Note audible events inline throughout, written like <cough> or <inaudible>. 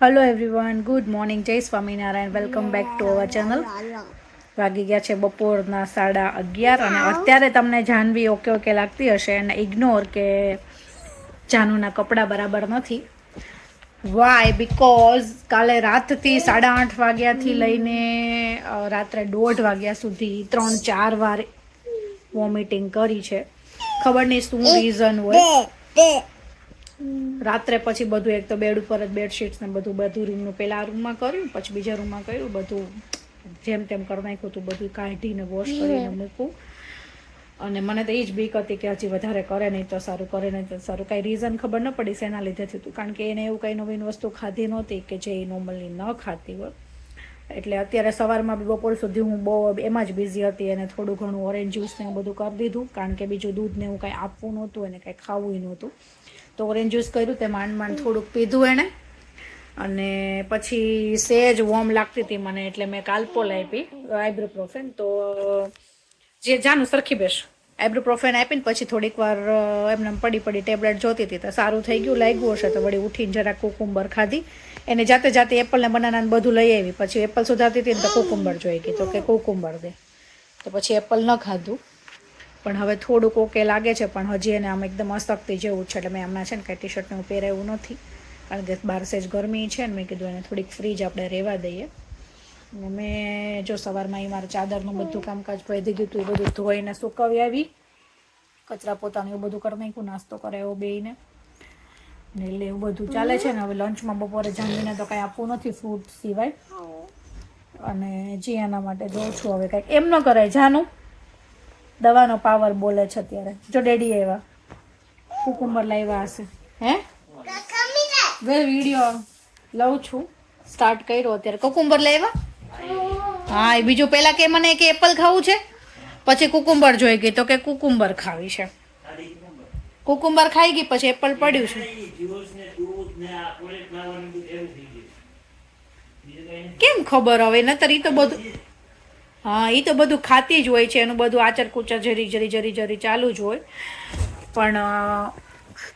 Hello everyone good morning Jai Swaminarayan welcome back to our channel વાગી ગયા છે બપોરના સાડા અગિયાર અને અત્યારે તમને જાનવી ઓકે ઓકે લાગતી હશે અને ઇગ્નોર કે જાનુના કપડાં બરાબર નથી. વાય બિકોઝ કાલે રાતથી સાડા આઠ વાગ્યાથી લઈને રાત્રે દોઢ વાગ્યા સુધી ત્રણ ચાર વાર વોમિટિંગ કરી છે. ખબર નહીં શું રીઝન હોય. રાત્રે પછી બધું એક તો બેડ ઉપર જ બેડશીટ્સ ને બધું બધું રૂમનું પેલા રૂમમાં કર્યું પછી બીજા રૂમમાં કર્યું. બધું જેમ તેમ કરી નાખ્યું હતું બધું કાઢીને વોશ કરીને મૂકું. અને મને તો એ જ બીક હતી કે હજી વધારે કરે નહીં તો સારું કરે નહીં તો સારું. કાંઈ રીઝન ખબર ન પડી શેના લીધે થયું કારણ કે એને એવું કંઈ નવીન વસ્તુ ખાધી નહોતી કે જે નોર્મલી ન ખાતી હોય. એટલે અત્યારે સવારમાં બી બપોર સુધી હું બહુ એમાં જ બિઝી હતી. અને થોડું ઘણું ઓરેન્જ જ્યુસ ને બધું કરી દીધું. કારણ કે બીજું દૂધ ને એવું કાંઈ આપવું નહોતું અને કાંઈ ખાવું નહોતું. તો ઓરેન્જ જ્યુસ કર્યું, તે માંડ માંડ થોડુંક પીધું એણે. અને પછી સેજ વોર્મ લાગતી હતી મને, એટલે મેં કાલ્પોલ આપી આઈબ્રો પ્રોફેન તો, જે જાનું સરખી બેસ. આઈબ્રો પ્રોફેન આપીને પછી થોડીક વાર એમને એમ પડી પડી ટેબ્લેટ જોતી હતી, તો સારું થઈ ગયું, લાગ્યું હશે. તો વળી ઉઠીને જરાક કુકુંબર ખાધી. એને જાતે જાતે એપલ ને બધું લઈ આવી. પછી એપલ સુધારતી હતી ને તો કુકુંબર જોઈ ગઈ. તો કે કુકુંબર દે. તો પછી એપલ ન ખાધું. પણ હવે થોડુંક ઓકે લાગે છે પણ હજી એને આમ એકદમ અશક્તિ જેવું છે. એટલે મેં હમણાં છે ને કાંઈ ટી શર્ટને એવું પહેરાયું નથી. કારણ કે બહાર સેજ ગરમી છે ને મેં કીધું એને થોડીક ફ્રીજ આપણે રહેવા દઈએ. અને મેં જો સવારમાં એ મારા ચાદરનું બધું કામકાજ વધી ગયું હતું એ બધું ધોઈને સુકવી આવી. કચરા પોતાનું એવું બધું કરી નાખ્યું નાસ્તો કરાવ્યો બેયને ને એટલે એવું બધું ચાલે છે ને હવે લંચમાં બપોરે જામીને તો કાંઈ આપવું નથી ફ્રૂટ સિવાય. અને જીયાના માટે જોઉં છું હવે કાંઈક. એમ ન કરાય જાનું? દવાનો પાવર બોલે છે અત્યારે. જો ડેડી આવ્યા. કુકુંબર લાવ્યા હશે. હે? વે વીડિયો લઉં છું. સ્ટાર્ટ કર્યો અત્યારે. કુકુંબર લાવ્યા હા, એ બીજું પહેલાં કે મને કે એપલ ખાવું છે? પછી કુકુંબર જોઈ ગઈ. તો કે કુકુંબર ખાવી છે. કુકુંબર ખાઈ ગઈ, પછી એપલ પડ્યું છે. કેમ ખબર હવે? નતર ઈ તો બધું હા એ તો બધું ખાતી જ હોય છે, એનું બધું આચર કુચર જરી જરી જરી જરી ચાલુ જ હોય. પણ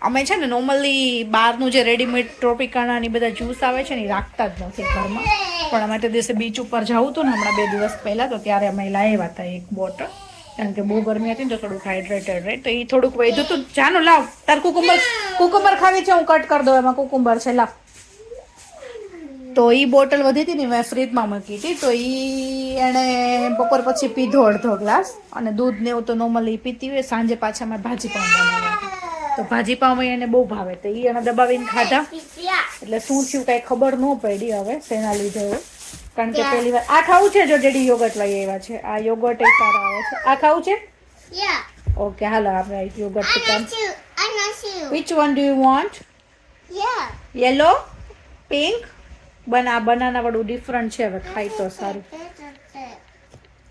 અમે છે ને નોર્મલી બહારનું જે રેડીમેડ ટ્રોપિકાના ને બધા જ્યુસ આવે છે ને એ રાખતા જ નથી ઘરમાં. પણ અમે તે દિવસે બીચ ઉપર જવું હતું ને હમણાં બે દિવસ પહેલાં, તો ત્યારે અમે લાવ્યા હતા એક બોટલ કારણ કે બહુ ગરમી હતી ને તો થોડુંક હાઇડ્રેટેડ રહે. તો એ થોડુંક વધ્યું હતું જાનું લાવ. તાર કુકુંબર કુકુંબર ખાવી છે, હું કટ કરી દઉં. એમાં કુકુંબર છે, લાવ. તો એ બોટલ વધી હતી ને મેં ફ્રીજમાં મૂકી હતી તો એ એણે બપોર પછી પીધો અડધો ગ્લાસ અને દૂધ ને એવું તો નોર્મલી પીતી હોય સાંજે પાછા મારે ભાજી પાઉં બનાવ્યા તો ભાજી પાઉં એને બહુ ભાવે તો એ એને દબાવીને ખાધા. એટલે શું થયું કાંઈ ખબર ન પડી હવે શેના લીધે કારણ કે પહેલી વાર આ ખાવું છે જો જેડી યોગર્ટ લઈ આવ્યા છે આ યોગર્ટ એ સારા આવે છે. આ ખાવું છે? ઓકે હાલો આપણે yogurt to come. Which one do you want. Yellow pink બના, બનાના વડું ડિફરન્ટ છે હવે ખાઈ તો સારું.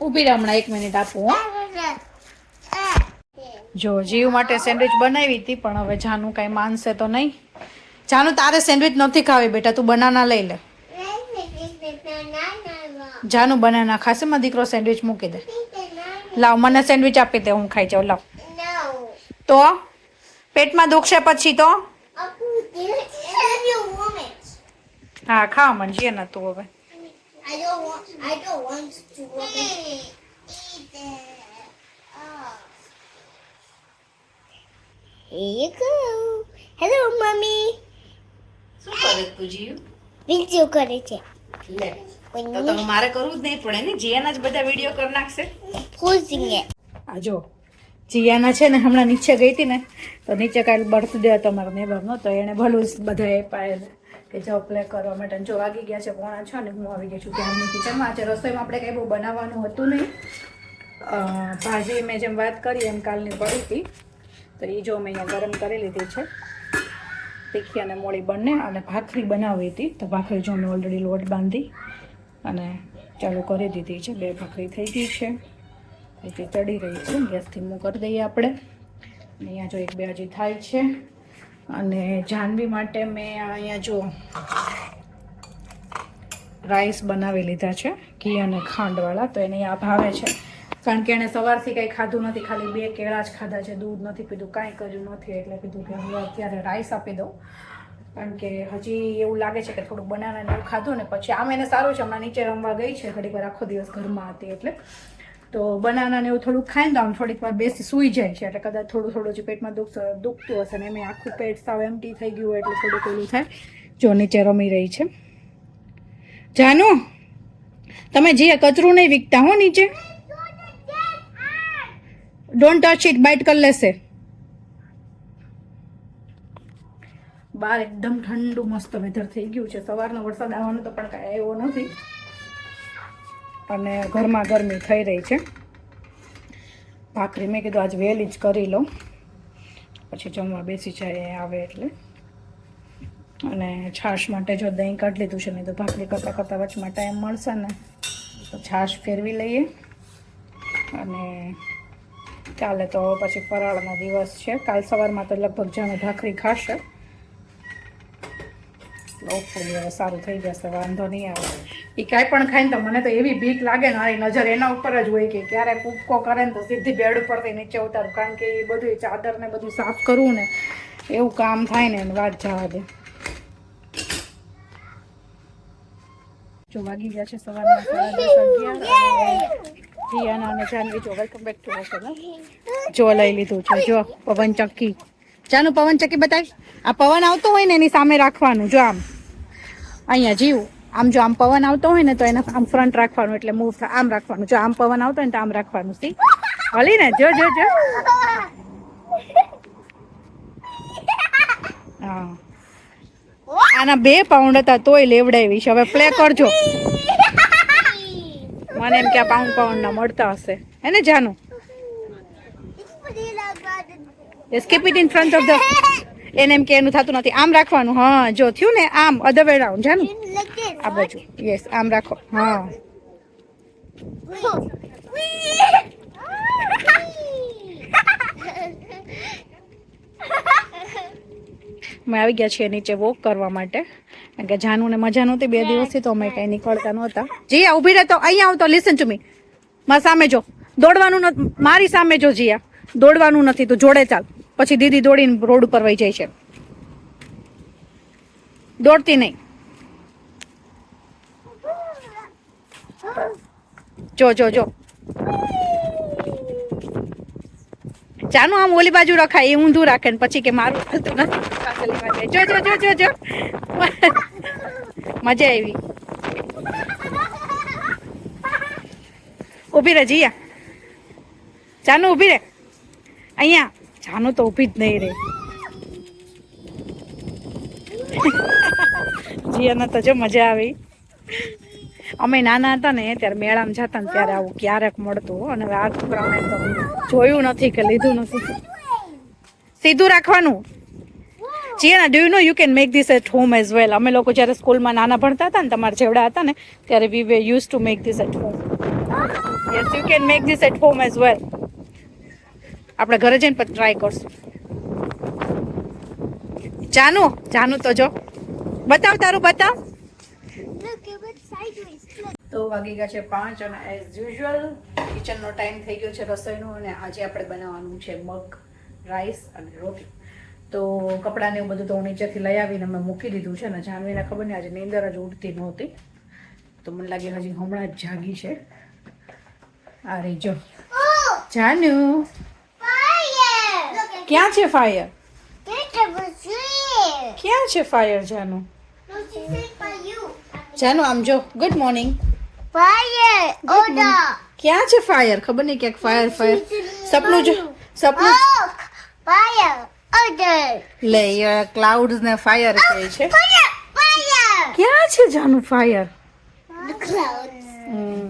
ઊભી રહે હમણાં એક મિનિટ આપું જો, જીવ માટે સેન્ડવિચ બનાવી હતી, પણ હવે જાનું કાંઈ માનશે તો નહીં. જાનું, તારે સેન્ડવિચ નથી ખાવી બેટા, તું બનાના લઈ લે. જાનું બનાના ખાશે માં દીકરો સેન્ડવિચ મૂકી દે. લાવ, મને સેન્ડવિચ આપી દે, હું ખાઈ જાઉં, લાવ. તો, પેટમાં દુખશે પછી તો? Eat ખાવા માંડજે ને you go. Hello mommy. શું કરે તું જીવ Video કરે છે. લે. તો મારે કરવું જ નહીં પડે ને. જીયાના જ બધા વીડિયો કરી નાખશે. Posing it. આ જો. જીયાના છે ને હમણાં નીચે ગઈ હતી ને, તો નીચે કાલે બર્થડે હતો મારા નેબરનો તો એણે ભલું જ બધા એ કે જાઓ પ્લે કરવા માટે. જો વાગી ગયા છે પોણા છ ને હું આવી ગઈ છું ત્યાંની કિચનમાં આજે રસોઈમાં આપણે કંઈ બહુ બનાવવાનું હતું નહીં. ભાજી મેં જેમ વાત કરી એમ કાલની પડી હતી. તો એ જો મેં અહીંયા ગરમ કરી લીધી છે. તીખી અને મોળી બંને અને ભાખરી બનાવી હતી. તો ભાખરી જો મેં ઓલરેડી લોટ બાંધી અને ચાલુ કરી દીધી છે. બે ભાખરી થઈ ગઈ છે. એટલે ચડી રહી છે. ગેસ ધીમું કરી દઈએ આપણે. અહીંયા જો એક બે હજી થાય છે. અને જાનવી માટે મેં અહીંયા જો રાઈસ બનાવી લીધા છે, ઘી અને ખાંડવાળા. તો એને આ ભાવે છે. કારણ કે એણે સવારથી કંઈ ખાધું નથી. ખાલી બે કેળા જ ખાધા છે. દૂધ નથી પીધું, કાંઈ કર્યું નથી. એટલે કીધું કે હું અત્યારે રાઈસ આપી દઉં. કારણ કે હજી એવું લાગે છે કે થોડુંક બનાના એવું ખાધું ને પછી આમ એને સારું છે. હમણાં નીચે રમવા ગઈ છે. ઘડીક વાર આખો દિવસ ઘરમાં હતી એટલે. તો બનાના ને એવું થોડુંક ખાઈને તો આમ થોડીક વાર બેસી સૂઈ જાય છે. એટલે કદાચ થોડું થોડું જે પેટમાં દુખ દુખતું હશે ને એમ આખું પેટ સાવ એમટી થઈ ગયું એટલે થોડુંક પેલું થાય. જો નીચે રમી રહી છે. જાનુ, તમે જે કચરું નહીં વિકતા હો નીચે. ડોન્ટ ટચ ઇટ બાઇટ કરી લેશે. બહાર એકદમ ઠંડુ મસ્ત વેધર થઈ ગયું છે. સવારનો વરસાદ આવવાનો તો પણ કાંઈ આવ્યો નથી. અને ઘરમાં ગરમી થઈ રહી છે. ભાખરી મેં કીધું આજ વહેલી જ કરી લઉં. પછી જમવા બેસી જાય એ આવે એટલે. અને છાશ માટે જો દહીં કાઢી લીધું છે નહીં તો ભાખરી કરતાં કરતાં વચમાં ટાઈમ મળશે ને, તો છાશ ફેરવી લઈએ. અને કાલે તો પછી ફરાળનો દિવસ છે. કાલ સવારમાં તો લગભગ જાણે ભાખરી ખાશે. ઓકે સારું થઈ જશે, વાંધો નહીં આવે. એ કાંઈ પણ ખાય ને તો મને તો એવી બીક લાગે ને મારી નજર એના ઉપર જ હોય કે ક્યારે કૂદકો કરે ને તો સીધી બેડ ઉપરથી નીચે ઉતારું. કારણ કે એ બધું ચાદર ને બધું સાફ કરવું ને એવું કામ થાય ને એને વાત જવા દે. જો વાગી ગયા છે સવારના અને રિયાના અને જાનવી જો વેલકમ બેક ટુ ચેનલ જો લઈ લીધું છે જો પવન ચક્કી. ચાનું પવન ચક્કી બતાવી આ પવન આવતો હોય ને એની સામે રાખવાનું જો આમ. અહીંયા જીવ. આમ જો આમ પવન આવતો હોય ને તો એને આમ ફ્રન્ટ રાખવાનું એટલે મૂવ આમ રાખવાનું. જો આમ પવન આવતો હોય તો આમ રાખવાનું. સી હલી ને, જો જો જો. હા. આના બે પાઉન્ડ હતા તોય લેવડાવી છે. હવે પ્લે કરજો. મને એમ કે આ પાઉન્ડ પાઉન્ડ ના મળતા હશે. હે ને, જાનું? Skip it in front of the એને એમ કે એનું થતું નથી. આમ રાખવાનું. હા, જો, થયું ને આમ અધર વે જાનું? આ બાજુ. યસ આમ રાખો. હા. અમે આવી ગયા છીએ નીચે વોક કરવા માટે. કારણ કે જાનુને મજા નહોતી બે દિવસથી તો અમે કાંઈ નીકળતા નહોતા. જીયા, ઊભી રહેતો અહીંયા આવતો લિસન ટુ મી મારા સામે જો. દોડવાનું નથી મારી સામે જો જીયા. દોડવાનું નથી તો જોડે ચાલ. પછી દીદી દોડીને રોડ ઉપર વહી જાય છે. દોડતી નહીં. જો જો જો. ચાનું આમ ઓલી બાજુ રખાય, એ ઊંધું રાખે ને પછી કે મારું હાલતું નથી. જો જો જો જો જો. મજા આવી. ઊભી રહે, જીયા. ચાનું ઊભી રહે. અહીંયા. ચાનું તો ઊભી જ નહીં રહે. જીયાને તો જો મજા આવી. અમે નાના હતા ને ત્યારે મેળામાં જતા ને ત્યારે આવું ક્યારેક મળતું અને હવે આ છોકરાઓને તો જોયું નથી કે લીધું નથી. સીધું રાખવાનું. જીના do know you can make this at home as well અમે લોકો જ્યારે સ્કૂલમાં નાના ભણતા હતા ને તમારા જેવડા હતા ને, ત્યારે we way use to make this at home yes you can make this at home as well આપણે ઘરે જઈને પછી ટ્રાય કરશું. જાનું જાનું તો જો. બતાવ તારું, બતાવ. તો વાગી ગયા છે પાંચ અને એઝ યુઝ્યુઅલ કિચનનો ટાઈમ થઈ ગયો છે રસોઈનો અને આજે આપણે બનાવવાનું છે મગ રાઈસ અને રોટી તો કપડાને એવું બધું તો હું નીચેથી લઈ આવીને મેં મૂકી દીધું છે ને જાનવીને ખબર નહીં, આજે નીંદર જ ઉડતી નહોતી. તો મને લાગે હજી હમણાં જ જાગી છે. આ રહી જો. જાનુ, ક્યાં છે ફાયર ક્યાં છે ફાયર જાનુ? જાનુ, આમ જો ગુડ મોર્નિંગ Fire! ઓડા ક્યાં છે ફાયર ખબર નહીં ક્યાંક ફાયર ફાયર સપનું જો સપનું ફાયર ઓડર! લે ક્લાઉડ્સ ને ફાયર કહે છે Fire! Fire! ક્યાં છે જાનું ફાયર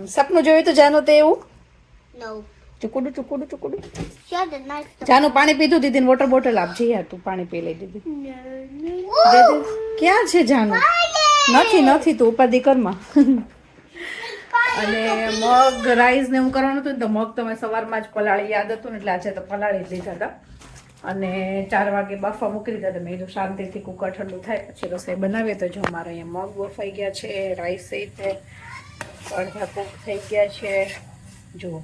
સપનું જોયું તો જાનું તે એવું. ચુકુડું ચુકુડું ચુકુડું. જાનું પાણી પીધું દીદી વોટર બોટલ આપજે યાર તું પાણી પી લઈ દીદી No, no. દે દે. ક્યાં છે જાનું નથી નથી તું ઉપાધિ કરમાં <laughs> અને મગ રાઈસ ને એવું કરવાનું હતું ને તો મગ તો મેં સવારમાં જ પલાળી, યાદ હતું ને એટલે આજે તો પલાળી જ લીધા હતા. અને ચાર વાગે બાફા મૂકી દીધા હતા. મેં શાંતિથી કુકર ઠંડુ થાય, પછી રસોઈ બનાવીએ. તો જો મારે અહીંયા મગ બફાઈ ગયા છે રાઈસ રીતે અડધા કુક થઈ ગયા છે. જુઓ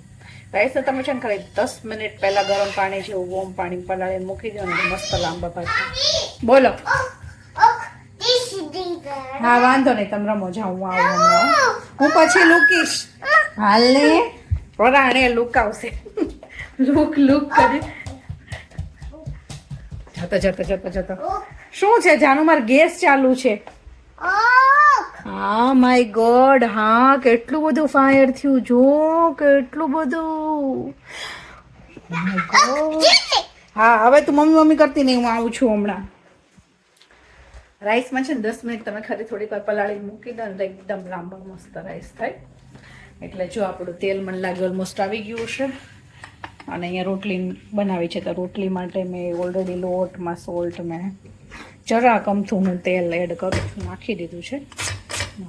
રાઈસ તમે છે ને ખાલી દસ મિનિટ પહેલાં ગરમ પાણી જેવું વોમ પાણી પલાળીને મૂકી દો ને મસ્ત લાંબા પાછું બોલો. હા વાંધો નહીં તમે રમો જાઓ હું આવું હમણાં હું પછી લૂકીશ હાલ ને પરાણે લુકાવશે લુક લુક કરી જતો જતો જતો જતો શું છે જાનું માર ગેસ ચાલુ છે હા માય ગોડ હા કેટલું બધું ફાયર થયું જો કેટલું બધું હા હવે તું મમ્મી મમ્મી કરતી નહીં હું આવું છું હમણાં રાઈસમાં છે ને દસ મિનિટ તમે ખરી થોડીક વાર પલાળી મૂકી દો ને એકદમ લાંબા મસ્ત રાઈસ થાય. એટલે જો આપણું તેલ મને લાગે ઓલમોસ્ટ આવી ગયું છે અને અહીંયા રોટલી બનાવી છે તો રોટલી માટે મેં ઓલરેડી લોટમાં સોલ્ટ મેં જરા કમથું હું તેલ એડ કરું છું. નાખી દીધું છે.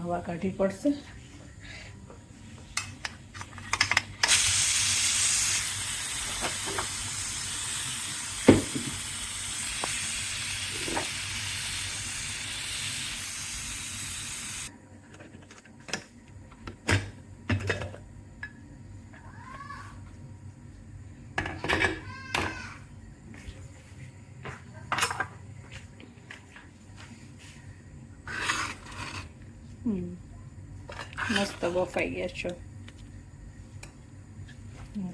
હવા કાઢવી પડશે. મસ્ત બફાઈ ગયા છો.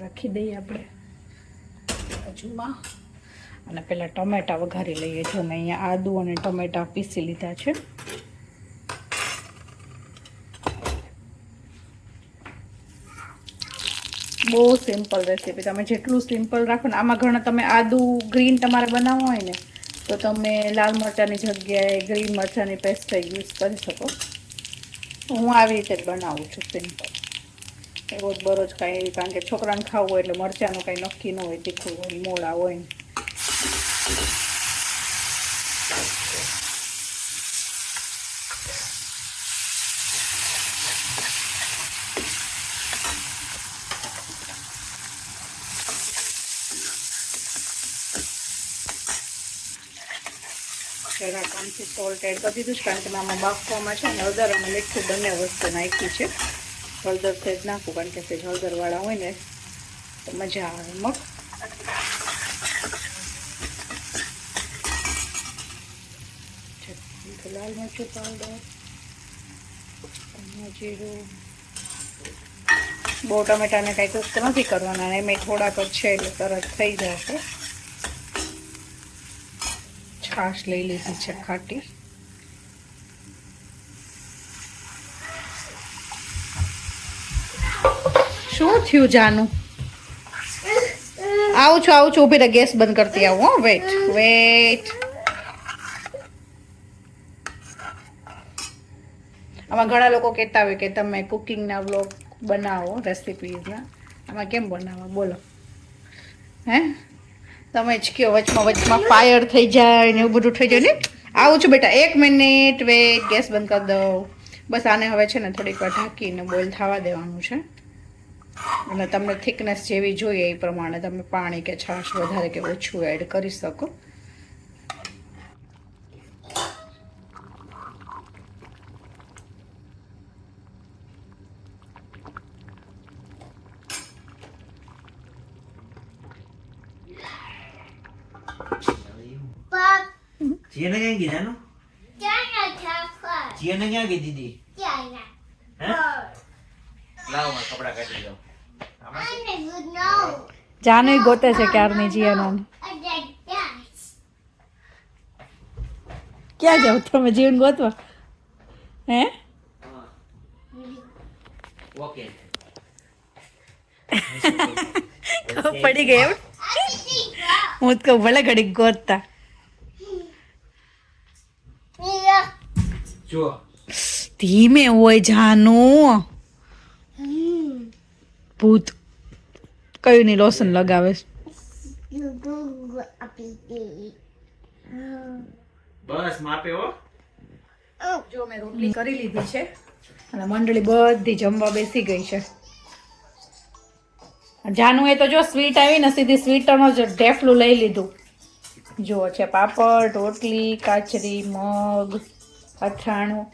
રાખી દઈએ આપણે. બાજુમાં. અને પેલા ટમેટા વઘારી લઈએ જો મેં અહીંયા આદુ અને ટમેટા પીસી લીધા છે. બહુ સિમ્પલ રેસીપી. તમે જેટલું સિમ્પલ રાખો ને આમાં ઘણા તમે આદુ ગ્રીન તમારે બનાવવું હોય ને, તો તમે લાલ મરચાંની જગ્યાએ ગ્રીન મરચાંની પેસ્ટ યુઝ કરી શકો. હું આવી રીતે જ બનાવું છું સિમ્પલ રોજ બરોજ કાંઈ કારણ કે છોકરાને ખાવું હોય એટલે મરચાંનું કાંઈ નક્કી ન હોય, તીખું હોય, મોળા હોય. ને કામથી સોલ્ટ એડ કરી દીધું છે કારણ કે આમાં બાફવામાં છે ને હળદર અને મીઠું બંને વસ્તુ નાખી છે. હળદર સેજ નાખું કારણ કે તે હળદરવાળા હોય ને, તો મજા આવે મગ લાલ મરચું પાવડર જીરું. બહુ ટમેટાને કાંઈ કુસ્ત નથી કરવાના એમાં થોડાક જ છે એટલે તરત થઈ જશે. છાશ લઈ લીધી છે ખાટી. શું થયું જાનું? આવું છું આવું છું, ઊભી રહે, ગેસ બંધ કરતી આવું, હો, વેટ વેટ. આમાં ઘણા લોકો કહેતા હોય કે તમે કુકિંગના બ્લોગ બનાવો, રેસિપીઝના. આમાં કેમ બનાવો બોલો. હે? તમે જ કયો વચમાં વચમાં ફાયર થઈ જાય ને એવું બધું થઈ જાય ને? આવું છું બેટા, એક મિનિટ વેટ ગેસ બંધ કરી દઉં. બસ આને હવે છે ને થોડીક વાર ઢાંકીને બોઇલ થવા દેવાનું છે. અને તમને થિકનેસ જેવી જોઈએ એ પ્રમાણે તમે પાણી કે છાશ વધારે કે ઓછું એડ કરી શકો. જીયાને ક્યાં કીધા નું China chocolate. જીયાને ક્યાં કીધી હતી લાવો કપડા કાઢી દો. જાનું ગોતે છે ક્યારની જીયાનો. ક્યાં જાવ તમે જીવન ગોતવા હે ઓકે <laughs> પડી that. હું તો ભલે ઘડીક ગોતતા. જો. ધીમે હોય જાનું. ભૂત કયું નહીં લોશન લગાવે. બસ માપે હો. જો મેં રોટલી કરી લીધી છે અને મંડળી બધી જમવા બેસી ગઈ છે. જાનું એ તો જો સ્વીટ આવી ને સીધી સ્વીટનો જ ઢેફલું લઈ લીધું. જો છે પાપડ રોટલી કાચરી મગ અથાણું.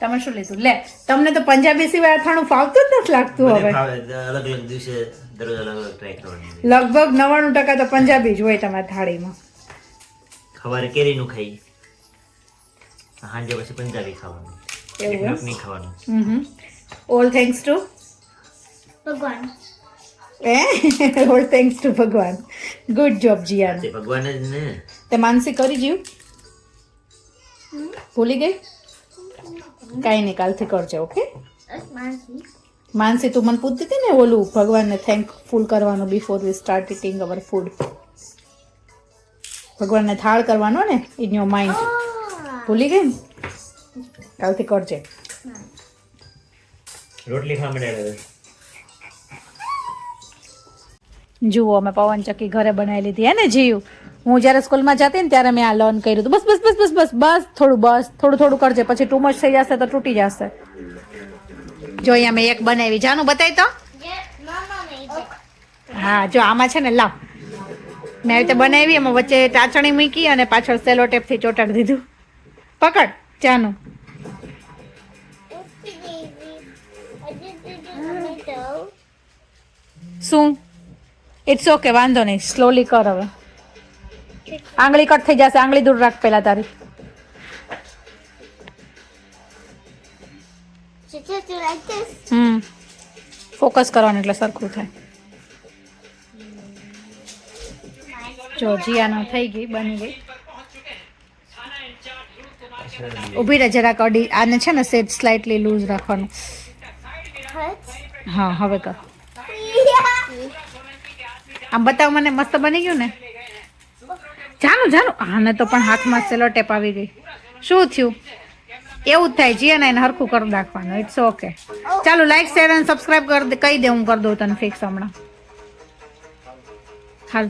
તમે શું લીધું? લે તમને તો પંજાબી સિવાય અથાણું ફાવતું જ નથી લાગતું હવે. અલગ અલગ દિવસે દરરોજ અલગ અલગ ટ્રાય કરવાની લગભગ નવ્વાણું ટકા તો પંજાબી જ હોય તમારી થાળીમાં. સવારે કેરીનું ખાઈ. સાંજે પછી પંજાબી ખાવાનું. એવું નહીં ખાવાનું. હમ all thanks to Bhagwan. A all thanks to Bhagwan. Good job જીયાન તે ભગવાન જ ને. તે માનસી કરી જીવ ભૂલી ગઈ? કાંઈ નહીં કાલથી કરજે ઓકે માનસી માનસી તું મને પૂછતી હતી ને ઓલું ભગવાનને થેન્કફુલ કરવાનું before we start eating our food ભગવાનને થાળ કરવાનો ને ઇન યોર માઇન્ડ ભૂલી ગઈ? ને કાલથી કરજે. રોટલી ખાવા જુઓ અમે પવન ચક્કી ઘરે બનાવી લીધી. હે ને જીવ હું જ્યારે સ્કૂલમાં જતી ને ત્યારે મેં આ લર્ન કર્યું હતું. બસ બસ બસ બસ બસ બસ થોડું બસ થોડું થોડું કરજે. પછી ટુ મચ થઈ જશે તો તૂટી જશે. જો અહીંયા મેં એક બનાવી. જાનું બતાવી તો. હા જો આમાં છે ને લાવ. મેં આવી રીતે બનાવી એમાં વચ્ચે ચાચણી મૂકી અને પાછળ સેલો ટેપથી ચોટાડી દીધું. પકડ tomato. શું? ઇટ્સ ઓકે વાંધો નહીં. સ્લોલી કર હવે. આંગળી કટ થઈ જશે. આંગળી દૂર રાખ પહેલાં તારી? હમ. ફોકસ કરવાનું એટલે સરખું થાય. જો જીયાનો થઈ ગઈ બની ગઈ. ઊભી રહે જરાક અડી. આને છે ને સેટ સ્લાઇટલી લૂઝ રાખવાનું. હા હવે કર. આમ બતાવ મને, મસ્ત બની ગયું ને? જાનું જાનું આને તો પણ હાથમાં સેલો ટેપ આવી ગઈ. શું થયું? એવું જ થાય, જીએ ને એને હરખું કરી નાખવાનું ઇટ્સ ઓકે ચાલો લાઈક શેર અને સબસ્ક્રાઈબ કરી કહી દે, હું કરી દઉં તને ફિક્સ હમણાં. હાલ.